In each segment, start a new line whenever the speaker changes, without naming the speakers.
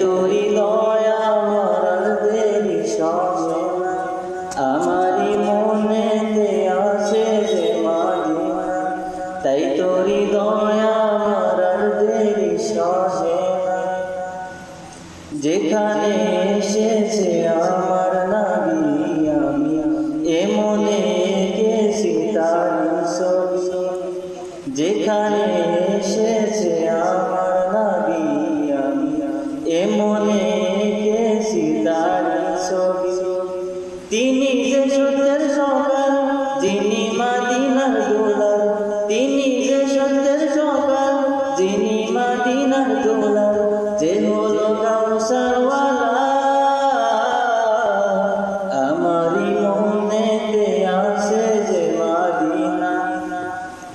তোরি লয় আমার দেরি সবে আমারি মনে আসে যে মাদিনা তাই তোরি লয় আমার দেরি সবে যেখানে এসেছে আমার নাবি আমি এমনে গেছি তার ছবি। যেখানে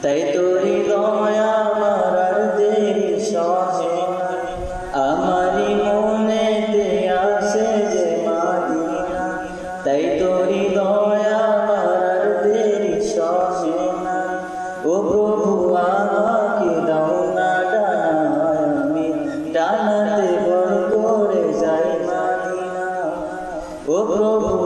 তাই তোরি দয়া আমার আর দেরি সহে। না আমারই মনেতে আছে যে মাদিনা তাই তোরি দয়া আমার আর দেরি সহে। ও প্রভু, আমাকে দাও না ডানা আমি। ডানাতে ভর করে যাই মাদিনা ও প্রভু